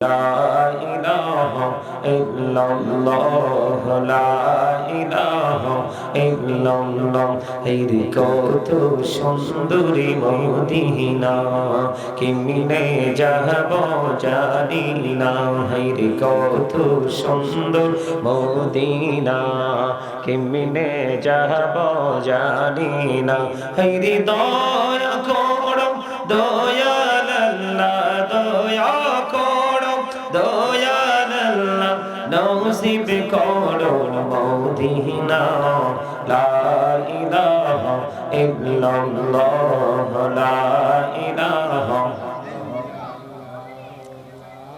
لا إله إلا الله لا إله إلا الله এর কত সুন্দরী মদিনা কেমনে যাব জানি না হের কত সুন্দর মদিনা কেমনে যাব জানি না হের দয়া করো দয়াল নসিব করো মদিনা। লা ইলাহা ইল্লাল্লাহ লা ইলাহা।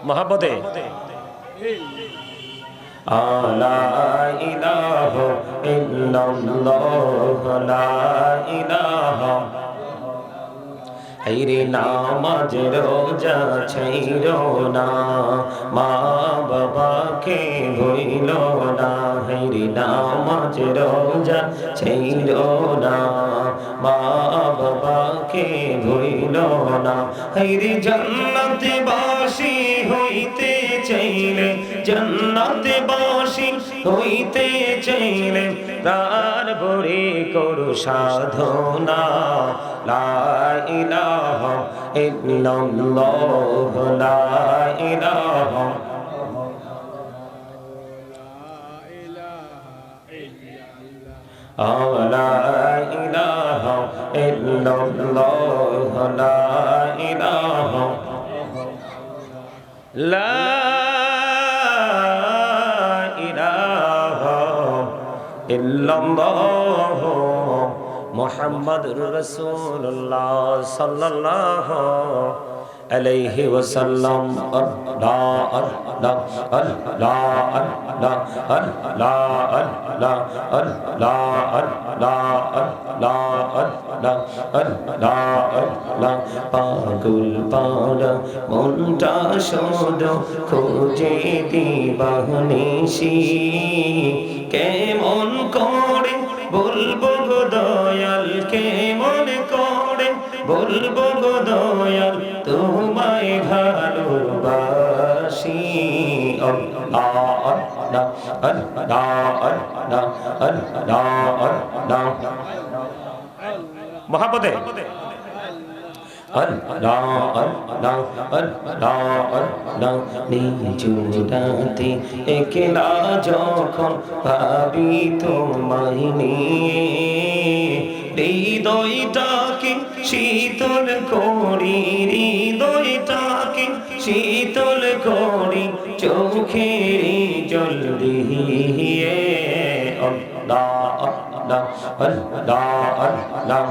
মহাব্বতে। লা ইলাহা ইল্লাল্লাহ লা হাইরে নামাজ রোজা ছাইর না। মা বাবাকে ভইল না। হাইরে নামাজ রোজা ছাইর না। মা বাবাকে ভইল না। হাইরে জান্নাতে বাসি হইতে চাইলে জান্নাতে হইতে চাইলে প্রাণ ভরে করো সাধনা লা ইলাহা ইল্লাল্লাহ লা ইলাহা لا إله إلا الله لا إله لا إلا الله محمد رسول الله صلى الله عليه وسلم الله الله الله الله الله الله الله আল্লাহ আল্লাহ আল্লাহ পাগল পাড়া মনটা সদ খোঁজে দিবাহনিসি কেমন করে বলব দয়াল কেমন করে বলব দয়াল তোমায় ভালোবাসি Allah, Allah, Allah, Allah, অল্প Allah, Allah, Allah, একলা যখন ভাবি তোমায় হৃদয়টাকে শীতল করি হৃদয়টাকে শীতল করি চোখের জল দিয়ে আল্লাহ আল্লাহ আল্লাহ।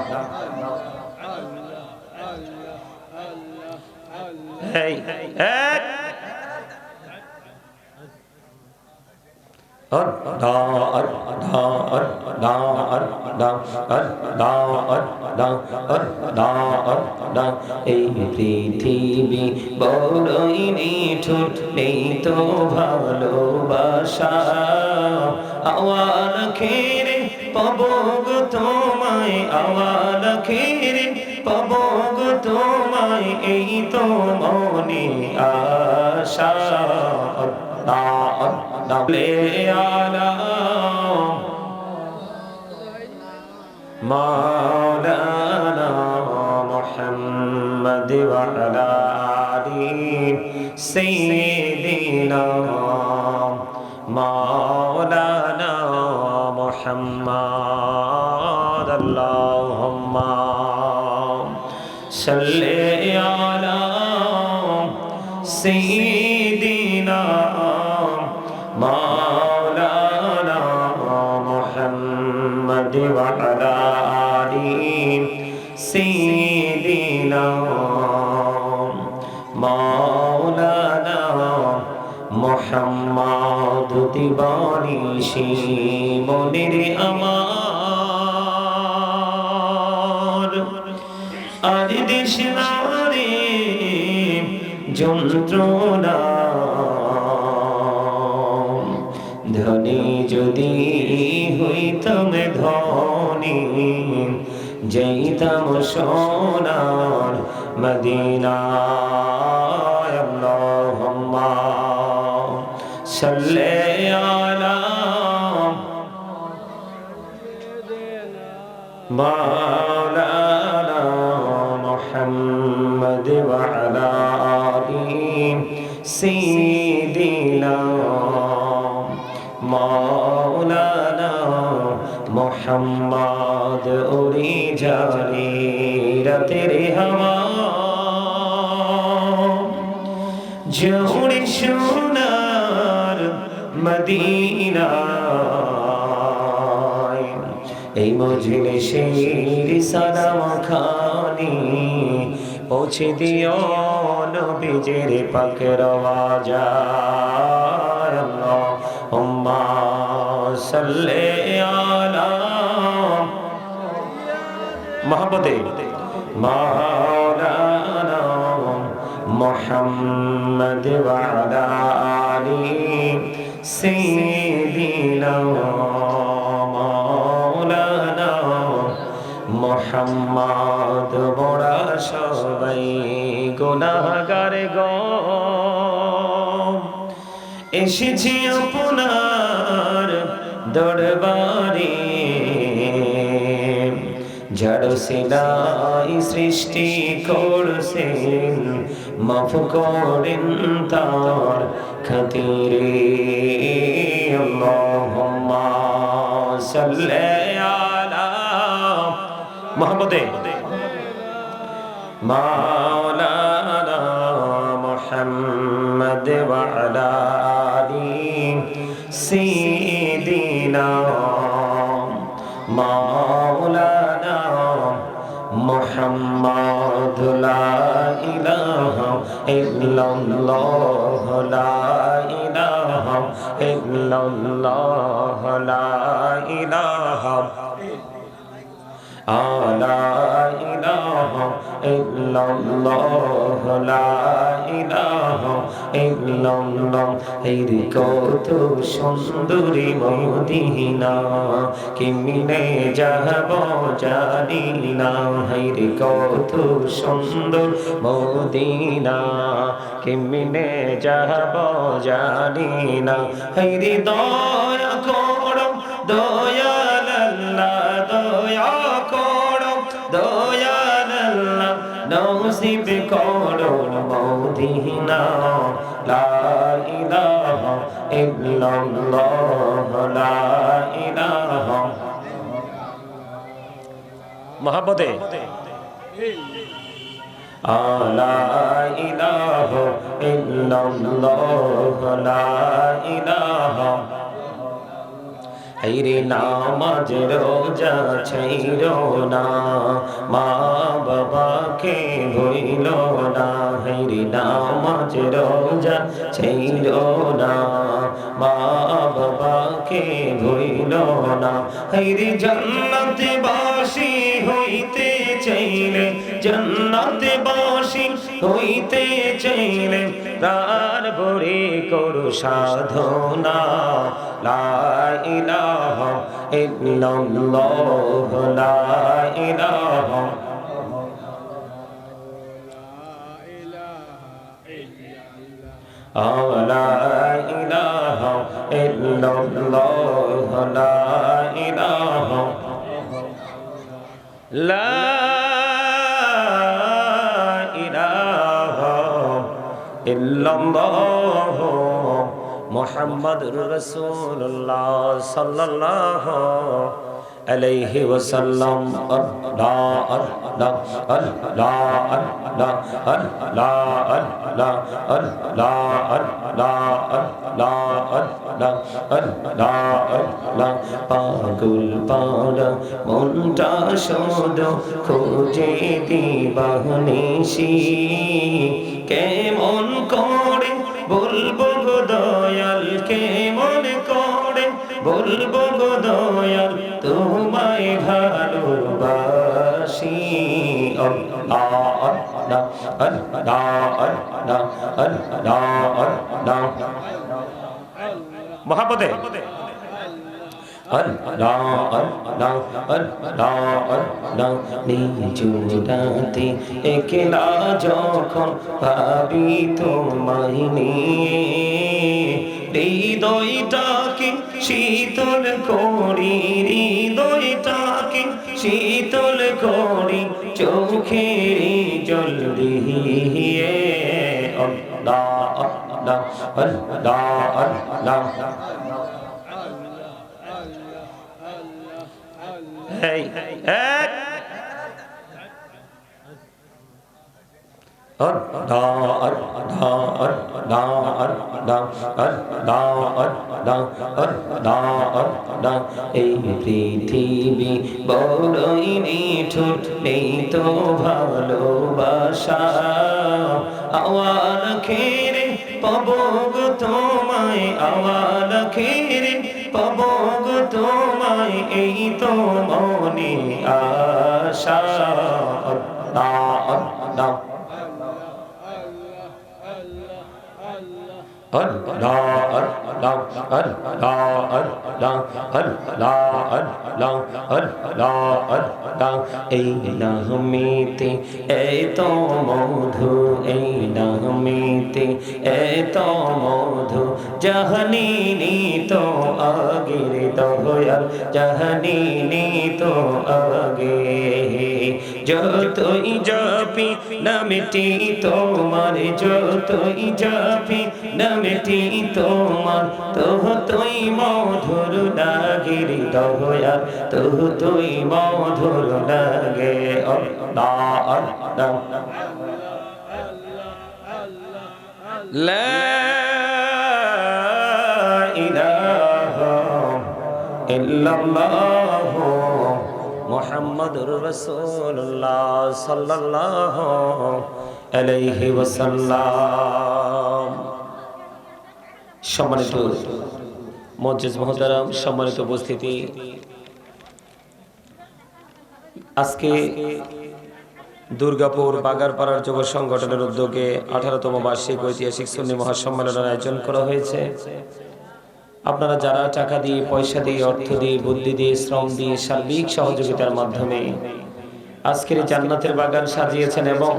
এই এক। এই পৃথিবী বড়ই নিঠুর নেই তো ভালোবাসা। আওয়াল খেরে পাব গো তোমায় আওয়াল খেরে পাব গো তোমায় এই তো মনে আশা আল্লাহ আল্লাহ লে আলা مولانا محمد وعلى آل سيدنا مولانا صلی علی سیدنا مولانا محمد وعلا آلی سیدنا مولانا محمد دیوانی شی মনের আমার যন্ত্রণা। ধনী যদি হইতাম ধনী যাইতাম সোনার মদিনা রাতের হাওয়া। জোড়ে সোনার মদিনা এই মজলে সেই সালাম খানি পৌঁছে দিও নবীজের পাকের আওয়াজ আল্লাহুম্মা সাল্লি আলা মহব্বতে মোহাম্মদ, বড়া সবাই গুনাহগার গো। এসেছি আপনার দরবারে। জড় সিলাই সৃষ্টি করছেন, মাফ করেন তার খাতিরে। আল্লাহুম্মা মোহাম্মদে মাওলানা মুহাম্মদ ওয়া আলা আলি সাইয়্যিদিনা মাওলানা মুহাম্মদ লা ইলাহা ইল্লাল্লাহ লা ইলাহা ইল্লাল্লাহ লা ইলাহা لا إله إلا الله لا إله إلا الله এর কত সুন্দরী মদিনা কেমনে যাব জানি না হের কত সুন্দর মদিনা কেমনে যাব জানি না হের দয়া করো দয়াল মদিনা লা ইলাহা ইল্লাল্লাহ লা ইলাহা মহাব্বতে। লা ইলাহা ইল্লাল্লাহ লা ইলাহা হাইরে নামাজ রোজা ছাইর না, মা বাবাকে ভইল না। হাইরে নামাজ রোজা ছাইর না, মা বাবাকে ভইল না। হাইরে জান্নাতে বাসি হইতে চাইলে জান্নাতে বাসি হইতে চাইলে প্রাণ ভরে করু সাধনা। লাইলাহ ইল্লাল্লাহ লাইলাহ Oh, la ilaha illallah, إلا الله محمد رسول الله صلى الله عليه وسلم الله الله الله الله الله الله الله আল্লাহ আল্লাহ আল্লাহ পাগল পাড়া মনটা সদ খোঁজে দিবাহনিসি কেমন করে বলব গো দয়াল কেমন করে বলব গো দয়াল তোমায় ভালোবাসি আল্লাহ আল্লাহ আল্লাহ আল্লাহ আল্লাহ আল্লাহ মহাপদে যখন ভাবি তোমায় হৃদয়টাকে শীতল করি হৃদয়টাকে শীতল করি চোখের জল দিয়ে আল্লাহ আল্লাহ আল্লাহ এই এক এই পৃথিবী বড়ই নিঠুর নেই তো ভালোবাসা। আওয়াল খেরে পবগ তোমায় আওয়াল খেরে পবগ তোমায় এই তো মনে আশা। আল্লাহ আল্লাহ। এই নাহমিতে এত মধু এই নাহমিতে এত মধু জাহানিনি তো আগের দয়াল জাহানিনি তো আগে যতই জপি নামটি তোমার যতই জপি নামটি তোমার তোহ তুই মধুর লাগির দয়া তোহ তুই মধুর লাগে আল্লাহ আল্লাহ لا إله إلا الله মোহাম্মদুর রসুল্লাহ সাল্লাহ আলাইহি ওয়াসাল্লাম সম্মানিত মজ্জেজ মহতারাম, সম্মানিত উপস্থিতি। আজকে দুর্গাপুর বাগারপাড়ার যুব সংগঠনের উদ্যোগে আঠারোতম বার্ষিক ঐতিহাসিক সুন্নি মহাসম্মেলনের আয়োজন করা হয়েছে। আপনারা যারা টাকা দিয়ে, পয়সা দিয়ে, অর্থ দিয়ে, বুদ্ধি দিয়ে, শ্রম দিয়ে সার্বিক সহযোগিতার মাধ্যমে আজকের জান্নাতের বাগান সাজিয়েছেন এবং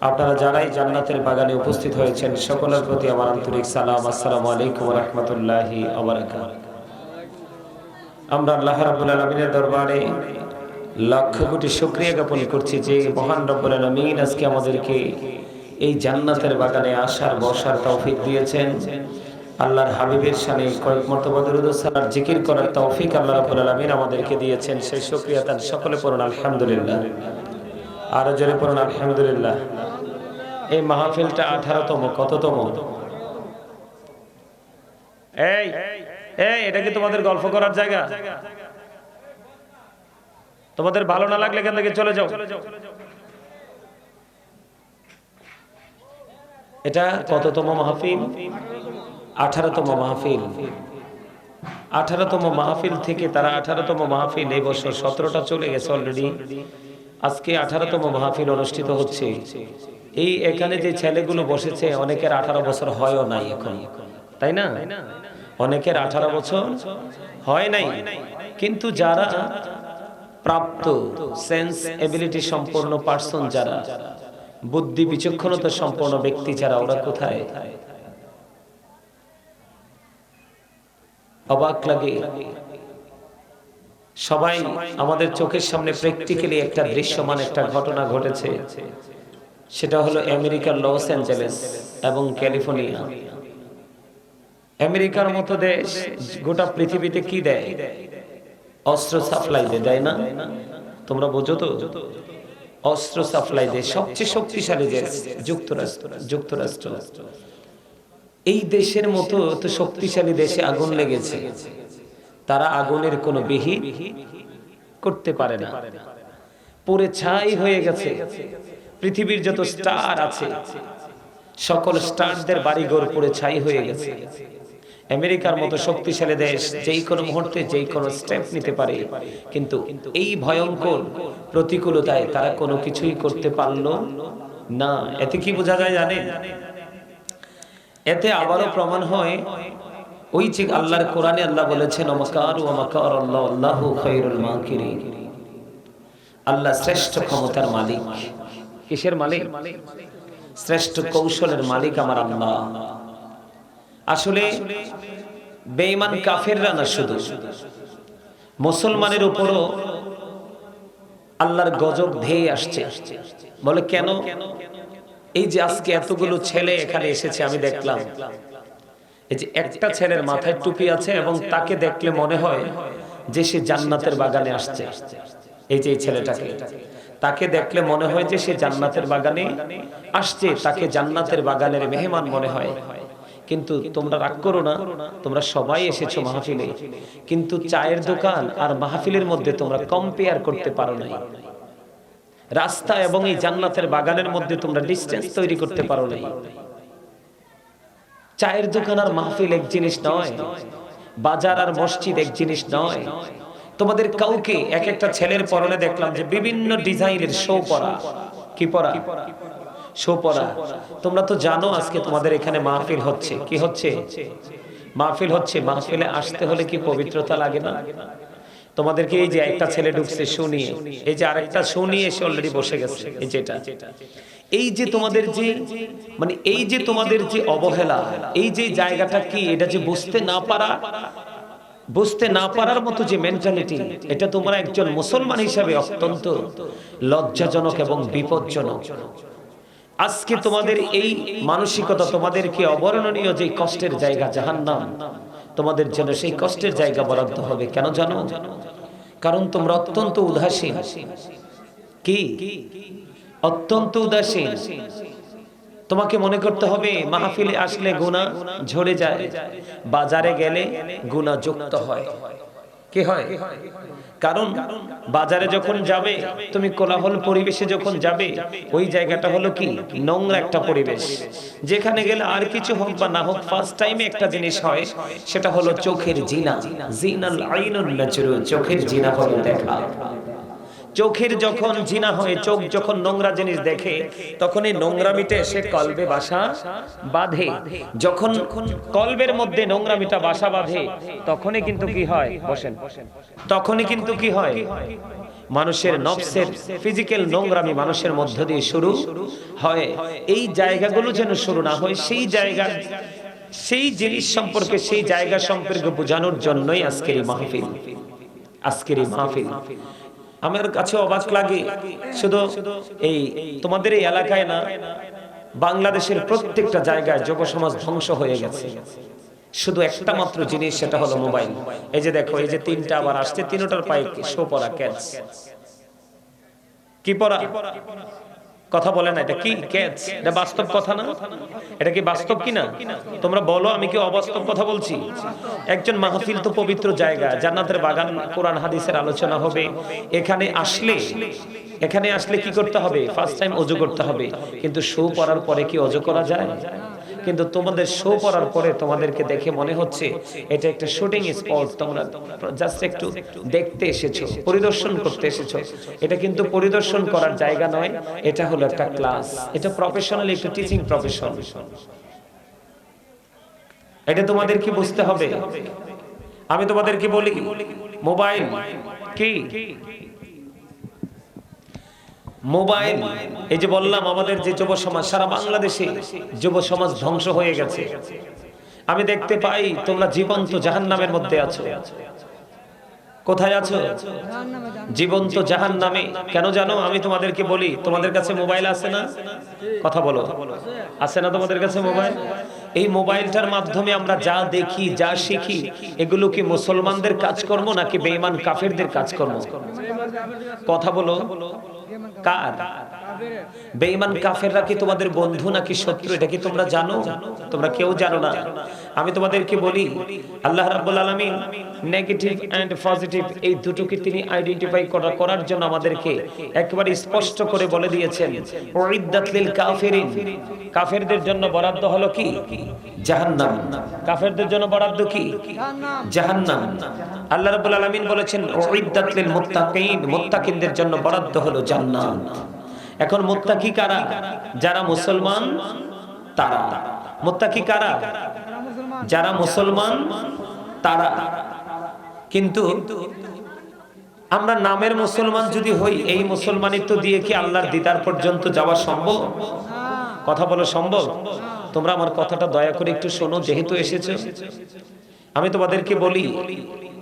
আপনারা যারাই জান্নাতের বাগানে উপস্থিত হয়েছেন, সকলের প্রতি আমার আন্তরিক সালাম। আসসালামু আলাইকুম রহমতুল্লাহি আমরা আল্লাহ রাবুল আলমিনের দরবারে লক্ষ কোটি শুক্রিয়া জ্ঞাপন করছি যে মহান রব্বুল আলমিন আজকে আমাদেরকে এই জান্নাতের বাগানে আসার, বসার তৌফিক দিয়েছেন। আল্লাহর হাবিবের সানে কয়েক মর্তবা দরুদার জিকির করার তৌফিক আল্লাহ রাব্বুল আলামিন আমাদেরকে দিয়েছেন। সেই শুকরিয়া তার সকলে পড়ুন আলহামদুলিল্লাহ। আরও জোরে পড়ুন, আলহামদুলিল্লাহ। এই মাহফিলটা আঠারোতম, কততম? এই এই, এটা কি তোমাদের গল্প করার জায়গা? তোমাদের ভালো না লাগলে এখান থেকে চলে যাও। এটা কততম মাহফিল? আঠারোতম মাহফিল। আঠারোতম মাহফিল থেকে তারা আঠারোতম মাহফিল, এই বছর সতেরোটা চলে গেছে অলরেডি আজকে আঠারোতম মাহফিল অনুষ্ঠিত হচ্ছে। এই এখানে যে ছেলেগুলো বসেছে, অনেকের আঠারো বছর হয়ও নাই এখন। তাই না? অনেকের আঠারো বছর হয় নাই। কিন্তু যারা প্রাপ্ত সেন্স এবিলিটি সম্পন্ন পার্সন যারা, বুদ্ধি বিচক্ষণতা সম্পন্ন ব্যক্তি যারা, ওরা কোথায়? অবাক লাগে। সবাই আমাদের চোখের সামনে প্র্যাকটিক্যালি একটা দৃশ্যমান একটা ঘটনা ঘটেছে। সেটা হলো আমেরিকার লস অ্যাঞ্জেলেস এবং ক্যালিফোর্নিয়া। আমেরিকার মতো দেশ গোটা পৃথিবীতে কি দেয়? অস্ত্র সাপ্লাই দেয় না? তোমরা বোঝো তো? অস্ত্র সাপ্লাই দেয়, সবচেয়ে শক্তিশালী দেশ যুক্তরাষ্ট্র যুক্তরাষ্ট্র। এই দেশের মতো তো শক্তিশালী দেশে আগুন লেগেছে। তারা আগুনের কোনো বিহি করতে পারে না। পুরে ছাই হয়ে গেছে। পৃথিবীর যত স্টার আছে, সকল স্টারদের বাড়িঘর পুরে ছাই হয়ে গেছে। আমেরিকার মতো শক্তিশালী দেশ যেই কোনো মুহূর্তে যেই কোনো স্টেপ নিতে পারে, কিন্তু এই ভয়ঙ্কর প্রতিকূলতায় তারা কোনো কিছুই করতে পারল না। এতে কি বোঝা যায় জানেন? এতে আবারও প্রমাণ হয় ওই যে আল্লাহর কোরআনে আল্লাহ বলেছেন, অমাকার ও আল্লাহ আল্লাহ আল্লাহ শ্রেষ্ঠ ক্ষমতার মালিক। কিসের মালিক? শ্রেষ্ঠ কৌশলের মালিক আমার আল্লাহ। আসলে বেঈমান কাফেররা না শুধু, মুসলমানের উপরও আল্লাহর গজব ধেয়ে আসছে। বলে কেন? এই যে আজকে এতগুলো ছেলে এখানে এসেছে, আমি দেখলাম। এই যে একটা ছেলের মাথায় টুপি আছে এবং তাকে দেখলে মনে হয় যে সে জান্নাতের বাগানে আসছে। এই যে ছেলেটাকে। তাকে দেখলে মনে হয় যে সে জান্নাতের বাগানে আসছে, তাকে জান্নাতের বাগানের মেহমান মনে হয়। কিন্তু তোমরা রাগ করো না, তোমরা সবাই এসেছ মাহফিলে। কিন্তু চায়ের দোকান আর মাহফিলের মধ্যে তোমরা কম্পেয়ার করতে পারো নাই। রাস্তা এবং এই জান্নাতের বাগানের মধ্যে তোমরা ডিস্টেন্স তৈরি করতে পারো নাই। চায়ের দোকান আর মাহফিল এক জিনিস নয়, বাজার আর মসজিদ এক জিনিস নয়। তোমাদের কাউকে এক একটা ছেলের পরনে দেখলাম যে বিভিন্ন ডিজাইনের শো পরা। কি পরা? শো পরা। তোমরা তো জানো আজকে তোমাদের এখানে মাহফিল হচ্ছে। কি হচ্ছে? মাহফিল হচ্ছে। মাহফিলে আসতে হলে কি পবিত্রতা লাগে না? তোমাদেরকে এই যে একটা ছেলে ঢুকছে শুনিয়ে এই যে আরেকটা শুনিয়ে এসে অলরেডি বসে গেছে, এই যেটা। এই যে তোমাদের যে মানে এই যে তোমাদের যে অবহেলা এই যে জায়গাটা কি এটা যে বুঝতে না পারা? বুঝতে না পারার মতো যে মেন্টালিটি এটা তোমরা একজন মুসলমান হিসাবে অত্যন্ত লজ্জাজনক এবং বিপজ্জনক। আজকে তোমাদের এই মানসিকতা তোমাদেরকে অবর্ণনীয় যে কষ্টের জায়গা জাহান্নাম? তোমাদের জন্য সেই কষ্টের জায়গা বরাদ্দ হবে কেন জানো? কারণ তোমরা অত্যন্ত উদাসীন। কি? অত্যন্ত উদাসীন। তোমাকে মনে করতে হবে, মাহফিলে আসলে গুণা ঝরে যায়। বাজারে গেলে গুণা যুক্ত হয়। কি হয়? কারণ বাজারে যখন যাবে, তুমি কোলাহল পরিবেশে যখন যাবে, ওই জায়গাটা হলো কি? নোংরা একটা পরিবেশ। যেখানে গেলে আর কিছু হোক বা না হোক ফার্স্ট টাইমে একটা জিনিস হয়, সেটা হলো চোখের জিনা। জিনাল নাজরু, চোখের জিনা হলো দেখা। চোখের যখন জিনা হয় চোখ যখন নোংরা জিনিস দেখে তখন এই নোংরামিটা এসে কলবে বাসা বাঁধে। যখন কলবের মধ্যে নোংরামিটা বাসা বাঁধে তখনই কিন্তু কি হয়? বসেন। তখনই কিন্তু কি হয়? মানুষের নফসের ফিজিক্যাল নোংরামি মানুষের মধ্য দিয়ে শুরু হয়। এই জায়গাগুলো যেন শুরু না হয় সেই জায়গা সেই জিনিস সম্পর্কে সেই জায়গা সম্পর্কে বোঝানোর জন্যই আজকের এই মাহফিল। আজকের এই মাহফিল। আমার কাছে অবাক লাগে। শুধু এই তোমাদের এই এলাকায় না, বাংলাদেশের প্রত্যেকটা জায়গায় যুব সমাজ ধ্বংস হয়ে গেছে। শুধু একটা মাত্র জিনিস, সেটা হলো মোবাইল। এই যে দেখো, এই যে তিনটা আবার আসছে, তিনটার পায়ে শো পরা ক্যাচ কি পরা? কথা বলে না, এটা কি ক্যাচ? এটা বাস্তব কথা না? এটা কি বাস্তব কি না তোমরা বলো, আমি কি অবাস্তব কথা বলছি? একজন মাহফিল তো পবিত্র জায়গা, জান্নাতের বাগান, কোরআন, হাদিসের আলোচনা হবে। এখানে আসলে এখানে আসলে কি করতে হবে? ফার্স্ট টাইম অজু করতে হবে। কিন্তু শো করার পরে কি অজু করা যায়? কিন্তু তোমাদের শো করার পরে তোমাদেরকে দেখে মনে হচ্ছে এটা একটা শুটিং স্পট তোমরা জাস্ট একটু দেখতে এসেছ, পরিদর্শন করতে এসেছ। এটা কিন্তু পরিদর্শন করার জায়গা নয়, এটা হলো একটা ক্লাস এটা প্রফেশনাল একটা টিচিং প্রফেশন এটা তোমাদের কি বুঝতে হবে? আমি তোমাদেরকে বলি মোবাইল কি? মোবাইল, এই যে বললাম আমাদের যে যুব সমাজ, সারা বাংলাদেশে যুব সমাজ ধ্বংস হয়ে গেছে। আমি দেখতে পাই তোমরা জীবন্ত জাহান্নামের মধ্যে আছো। কোথায় আছো? জীবন্ত জাহান নামে কেন জানো? আমি তোমাদেরকে বলি, তোমাদের কাছে মোবাইল আছে না? কথা বলো। আছে না তোমাদের কাছে মোবাইল? এই মোবাইলটার মাধ্যমে আমরা যা দেখি, যা শিখি, এগুলো কি মুসলমানদের কাজকর্ম নাকি বেঈমান কাফেরদের কাজকর্ম? কথা বলো। কার? বেঈমান কাফেররা কি তোমাদের বন্ধু নাকি শত্রু? এটা কি তোমরা জানো? তোমরা কেউ জানো না। আমি তোমাদেরকে বলি আল্লাহ রাব্বুল আলামিন নেগেটিভ এন্ড পজিটিভ এই দুটোকে তিনি আইডেন্টিফাই করা করার জন্য আমাদেরকে একেবারে স্পষ্ট করে বলে দিয়েছেন উইদ্দাত লিল কাফিরিন। কাফেরদের জন্য বরাদ্দ হলো কি? জাহান্নাম। কাফেরদের জন্য বরাদ্দ কি? জাহান্নাম। আল্লাহ রাব্বুল আলামিন বলেছেন উইদ্দাত লিল মুত্তাকিন। মুত্তাকিনদের জন্য বরাদ্দ হলো জান্নাত এখন মুত্তাকি কারা? যারা মুসলমান তারা। মুত্তাকি কারা? যারা মুসলমান, তারা। কিন্তু আমরা নামের মুসলমান যদি হই, এই মুসলমানিত্ব দিয়ে কি আল্লাহর দিদার পর্যন্ত যাওয়া সম্ভব? কথা বলো সম্ভব? তোমরা আমার কথাটা দয়া করে একটু শোনো, যেহেতু এসেছ। আমি তোমাদেরকে বলি,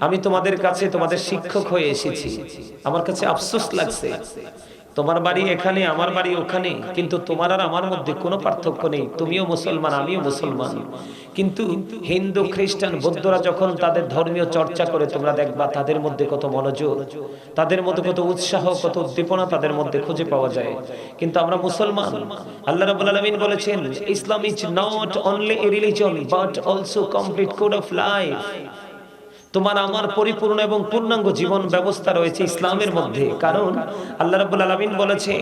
আমি তোমাদের কাছে তোমাদের শিক্ষক হয়ে এসেছি। আমার কাছে আফসোস লাগছে। তোমার বাড়ি এখানে, আমার বাড়ি ওখানে, কিন্তু তোমার আর আমার মধ্যে কোনো পার্থক্য নেই। তুমিও মুসলমান, আমিও মুসলমান। কিন্তু হিন্দু, খ্রিস্টান, বৌদ্ধরা যখন তাদের ধর্মীয় চর্চা করে, তোমরা দেখবা তাদের মধ্যে কত মনোযোগ, তাদের মধ্যে কত উৎসাহ, কত উদ্দীপনা তাদের মধ্যে খুঁজে পাওয়া যায়। কিন্তু আমরা মুসলমান, আল্লাহ রাব্বুল আলামিন বলেছেন Islam is not only a religion but also complete code of life তোমার আমার পরিপূর্ণ এবং পূর্ণাঙ্গ জীবন ব্যবস্থা রয়েছে ইসলামের মধ্যে। কারণ আল্লাহ রাব্বুল আলামিন বলেছে,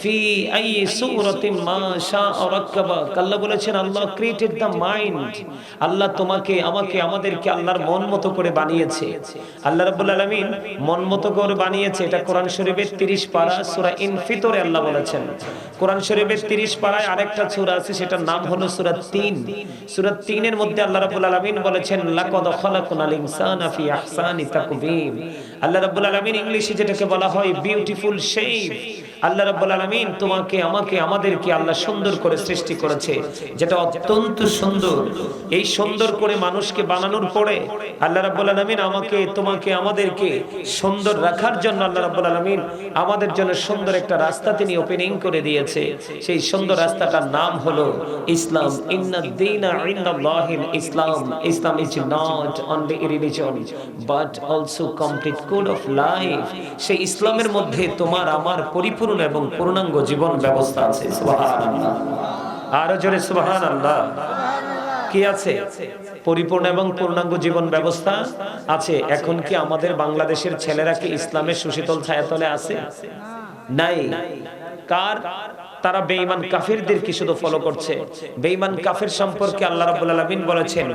ফি আই সূরাতিন মা শাআ রাক্কাবাক আল্লাহ বলেছেন, Allah created the mind Allah তোমাকে, আমাকে, আমাদেরকে আল্লাহর মন মতো করে বানিয়েছে। আল্লাহ রাব্বুল আলামিন মন মতো করে বানিয়েছে। এটা কোরআন শরীফের 30 পারা সূরা ইনফিতরে আল্লাহ বলেছেন। কোরআন শরীফের 30 পারায় আরেকটা সূরা আছে, সেটার নাম হলো সূরা 3 সূরা 3 এর মধ্যে আল্লাহ রাব্বুল আলামিন বলেছেন, লাকাদ খালাকনাল ইনসানা আল্লাহ রাব্বুল আলামিন ইংলিশে যেটাকে বলা হয় বিউটিফুল শেপ আল্লাহ রাব্বুল আলামিন তোমাকে, আমাকে, আমাদেরকে আল্লাহ সুন্দর করে সৃষ্টি করেছে, যেটা অত্যন্ত সুন্দর। এই সুন্দর করে মানুষকে বানানোর পরে আল্লাহ রাব্বুল আলামিন আমাকে, তোমাকে, আমাদেরকে সুন্দর রাখার জন্য আল্লাহ রাব্বুল আলামিন আমাদের জন্য সুন্দর একটা রাস্তা তিনি ওপেনিং করে দিয়েছে। সেই সুন্দর রাস্তাটার নাম হলো ইসলাম। ইন্না দীনা ইনদাল্লাহিল ইসলাম। Islam is not only religion but also complete code of life সেই ইসলামের মধ্যে তোমার, আমার পরিপূর্ণ এবং পূর্ণাঙ্গ জীবন ব্যবস্থা আছে। আরও জোরে সুবহানাল্লাহ। কি আছে? পরিপূর্ণ এবং পূর্ণাঙ্গ জীবন ব্যবস্থা আছে। এখন কি আমাদের বাংলাদেশের ছেলেরা কি ইসলামের সুশীতল ছায়াতলে আছে? নাই। কার? তারা বেঈমান কাফিরদেরকে শুধু ফলো করছে। বেঈমান কাফির সম্পর্কে আল্লাহ রাব্বুল আলামিন বলেছেন,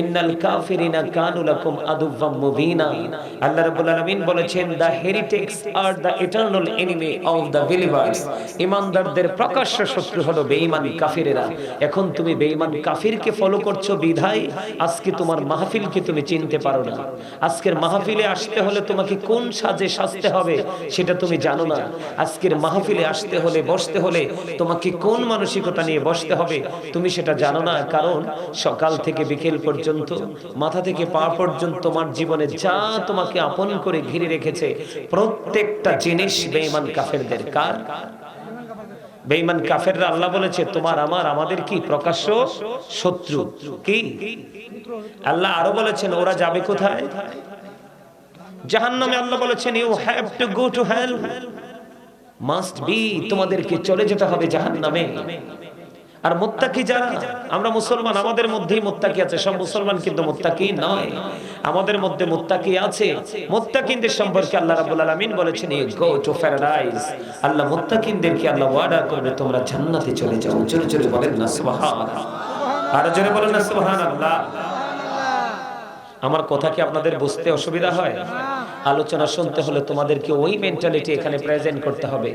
ইন্নাল কাফিরিনা কানু লাকুম আদুওয়াম মুবিনা। আল্লাহ রাব্বুল আলামিন বলেছেন the heretics are the eternal enemy of the believers. ইমানদারদের প্রকাশ্য শত্রু হলো বেঈমান কাফিরেরা। এখন তুমি বেঈমান কাফিরকে ফলো করছ বিধায়, আজকে তোমার মাহফিলকে তুমি চিনতে পারো না। আজকের মাহফিলে আসতে হলে তোমাকে কোন সাজে সাজতে হবে সেটা তুমি জানো না। আজকের মাহফিলে আসতে হলে, বসতে হলে তোমাকে কোন মানসিকতা নিয়ে বসতে হবে, তুমি সেটা জানো না। কারণ সকাল থেকে বিকেল পর্যন্ত, মাথা থেকে পা পর্যন্ত তোমার জীবনে যা তোমাকে আপন করে ঘিরে রেখেছে, প্রত্যেকটা জিনিস বেঈমান কাফেরদের। কার? বেঈমান কাফেররা আল্লাহ বলেছে, তোমার, আমার, আমাদের কি প্রকাশ্য শত্রু? কি? আল্লাহ আরও বলেছেন, ওরা যাবে কোথায়? জাহান্নামে আল্লাহ বলেছেন you have to go to hell must be তোমাদেরকে চলে যেতে হবে জাহান্নামে। আর মুত্তাকি যারা, আমরা মুসলমান, আমাদের মধ্যেই মুত্তাকি আছে। সব মুসলমান কিন্তু মুত্তাকি নয়। আমাদের মধ্যে মুত্তাকি আছে। মুত্তাকিনদের সম্পর্কে আল্লাহ রাব্বুল আলামিন বলেছেন গো টু প্যারাডাইস আল্লাহ মুত্তাকিনদেরকে আল্লাহ ওয়াদা করবে, তোমরা জান্নাতে চলে যাও। জোরে জোরে বলেন না, সুবহানাল্লাহ। আর জোরে বলেন না, সুবহানাল্লাহ। আমার কথা কি আপনাদের বুঝতে অসুবিধা হয়? আলোচনা শুনতে হলে তোমাদেরকে ওই মেন্টালিটি এখানে প্রেজেন্ট করতে হবে।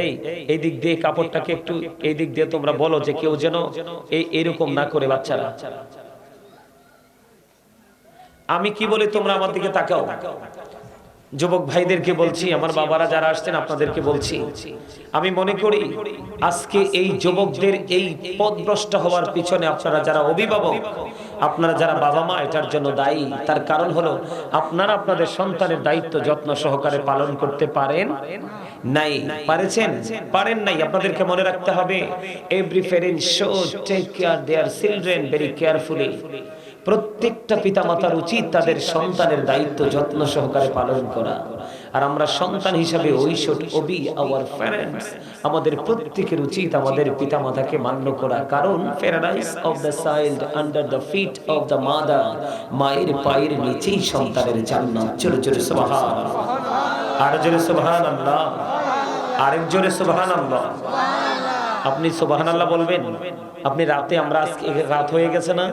এই এই দিক দিয়ে কাপড়টাকে একটু এই দিক দিয়ে তোমরা বলো যে কেউ যেন এই, এরকম না করে বাচ্চারা। আমি কি বলি তোমরা আমার দিকে তাকাও। যুবক ভাইদেরকে বলছি, আমার বাবারা যারা আসছেন আপনাদেরকে বলছি, আমি মনে করি আজকে এই যুবকদের এই পথভ্রষ্ট হওয়ার পিছনে আপনারা যারা অভিভাবক আপনারা যারা বাবা মা এটার জন্য দায়ী, তার কারণ হলো আপনারা আপনাদের সন্তানের দায়িত্ব যত্ন সহকারে পালন করতে পারেন নাই। পারেছেন? পারেন নাই। আপনাদেরকে মনে রাখতে হবে every parent should take care their children very carefully প্রত্যেকটা পিতামাতার উচিত তাদের সন্তানের দায়িত্ব যত্ন সহকারে পালন করা। আর আমরা সন্তান হিসাবে ওই আমাদের প্রত্যেকের উচিত আমাদের পিতামাতাকে মান্য করা। কারণ of the child under the feet of the mother মায়ের পায়ের নিচেই সন্তানের জান্নাত। চোর চোর সুবহান আর জোরে সুবহান আল্লাহ আরেক জোরে সুবহান আল্লাহ আপনি সুবহান আল্লাহ বলবেন? আপনি রাতে আমরা আজকে রাত হয়ে গেছে না?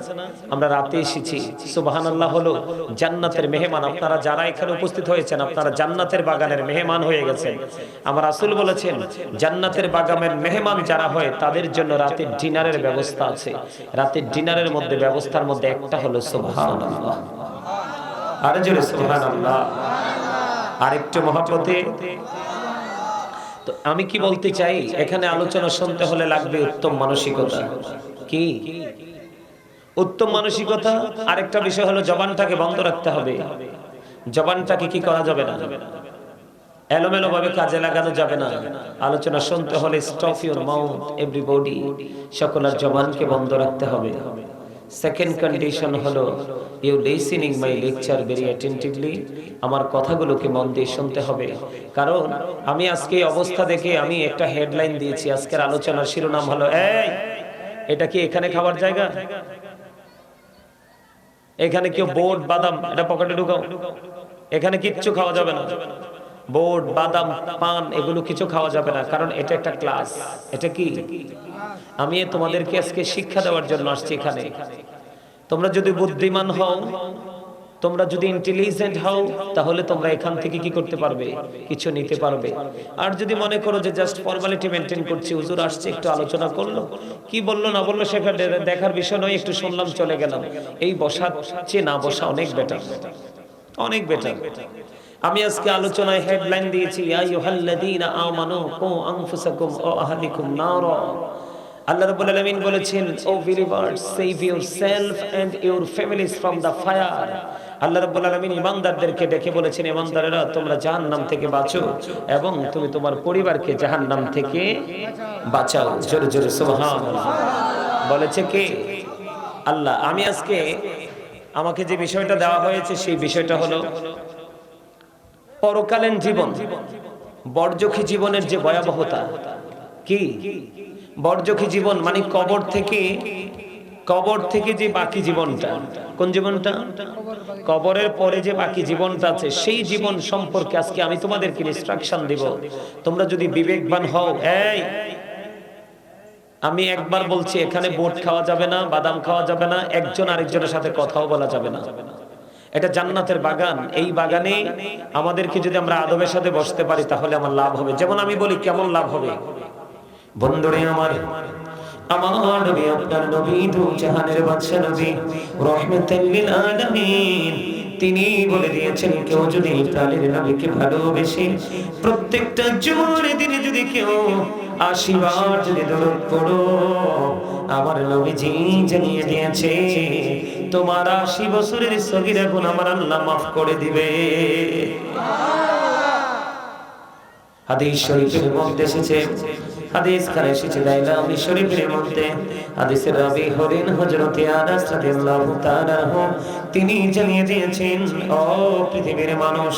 আমরা রাতে এসেছি। সুবহান আল্লাহ হলো জান্নাতের মেহমান। আপনারা যারা এখানে উপস্থিত হয়েছেন, আপনারা জান্নাতের বাগানের মেহমান হয়ে গেছেন। আমার রাসূল বলেছেন, জান্নাতের বাগানের মেহমান যারা হয়, তাদের জন্য রাতের ডিনারের ব্যবস্থা আছে। রাতের ডিনারের মধ্যে, ব্যবস্থার মধ্যে একটা হলো সুবহান আল্লাহ আরে জোরে সুবহান আল্লাহ আরেকটু মহাপতে তো আমি কি বলতে চাই? এখানে আলোচনা শুনতে হলে লাগবে উত্তম মানসিকতা। কি? উত্তম মানসিকতা, আরেকটা বিষয় হলো জবানটাকে বন্ধ রাখতে হবে। জবানটাকে কি করা যাবে না? এলোমেলো ভাবে কাজে লাগানো যাবে না। আলোচনা শুনতে হলে স্টপ ইউর মাউথ এভরিবডি সকলের জবানকে বন্ধ রাখতে হবে। সেকেন্ড কন্ডিশন হলো you listening my lecture very attentively আমার কথাগুলোকে মন দিয়ে শুনতে হবে। কারণ আমি আজকে এই অবস্থা দেখে আমি একটা হেডলাইন দিয়েছি। আজকের আলোচনার শিরোনাম হলো, এই, এটা কি এখানে খাবার জায়গা? এখানে কেউ বোর্ড বাদাম, এটা পকেটে ঢুকাও। এখানে কিচ্ছু খাওয়া যাবে না। বোর্ড বাদাম, পান, এগুলো কিছু খাওয়া যাবে না। কারণ এটা একটা ক্লাস এটা কি? আমি তোমাদেরকে আজকে শিক্ষা দেওয়ার জন্য আসছি এখানে। তোমরা যদি বুদ্ধিমান হও, তোমরা যদি ইন্টেলিজেন্ট হও, তাহলে তোমরা এখান থেকে কি করতে পারবে? কিছু নিতে পারবে। আর যদি মনে করো যে জাস্ট ফর্মালিটি মেনটেন করছি, হুজুর আসছে, একটু আলোচনা করল। কি বলল, না বলল সেখানে দেখার বিষয় নয়, একটু শুনলাম, চলে গেলাম। এই বসা চেয়ে না বসা অনেক বেটার অনেক বেটার আমি আজকে আলোচনায় হেডলাইন দিয়েছি, ইয়া আইয়ুহাল্লাযীনা আমানু কু আনফুসাকুম ওয়া আহলিকুম নারা। আল্লাহ রাব্বুল আলামিন বলেছেন O believers save yourself and your families from the fire Allah রাব্বুল আলামিন ঈমানদারদেরকে ডেকে বলেছেন ঈমানদারেরা তোমরা জাহান্নাম থেকে বাঁচো এবং তুমি তোমার পরিবারকে জাহান্নাম থেকে বাঁচাও। জোরে জোরে, সুবহানাল্লাহ। বলেছে কে? আল্লাহ। আমি আজকে আমাকে যে বিষয়টা দেওয়া হয়েছে, সেই বিষয়টা হলো পরকালীন জীবন, বর্জখী জীবনের যে ভয়াবহতা, কি? বর্জখী জীবন মানে কবর থেকে কবর থেকে যে বাকি জীবনটা। কোন জীবনটা? কবরের পরে যে বাকি জীবনটা আছে, সেই জীবন সম্পর্কে আজকে আমি তোমাদেরকে ইনস্ট্রাকশন দিব। তোমরা যদি বিবেকবান হও, এই, আমি একবার বলছি, এখানে বোট খাওয়া যাবে না, বাদাম খাওয়া যাবে না, একজন আরেকজনের সাথে কথাও বলা যাবে না। এটা জান্নাতের বাগান। এই বাগানে আমাদেরকে যদি আমরা আদবের সাথে বসতে পারি, তাহলে আমার লাভ হবে। যেমন আমি বলি, কেমন লাভ হবে? বন্ধুরে আমার আমার নবী আপনার নবী দু জাহানের বাদশা নবী রহমতুল লিল আলামিন। তিনি বলে দিয়েছেন কেউ যদি প্রাণের নবীকে ভালোবেসে প্রত্যেকটা জোরে দিনে যদি কেউ আশীর্বাদ যদি দরদ পড়ো আমার নবীজি জানিয়ে দিয়েছে তোমার আশি বছরের সগিরা গুণ আমার আল্লাহ মাফ করে দিবে। হাদিস শরীফের মধ্যে এসেছে হাদিস খানে এসেছে দাইলামি শরীফের মধ্যে। হাদিসের রাবি হরিন হযরত আনাস রাদিয়াল্লাহু তাআলা তিনি জানিয়ে দিয়েছেন, ও পৃথিবীর মানুষ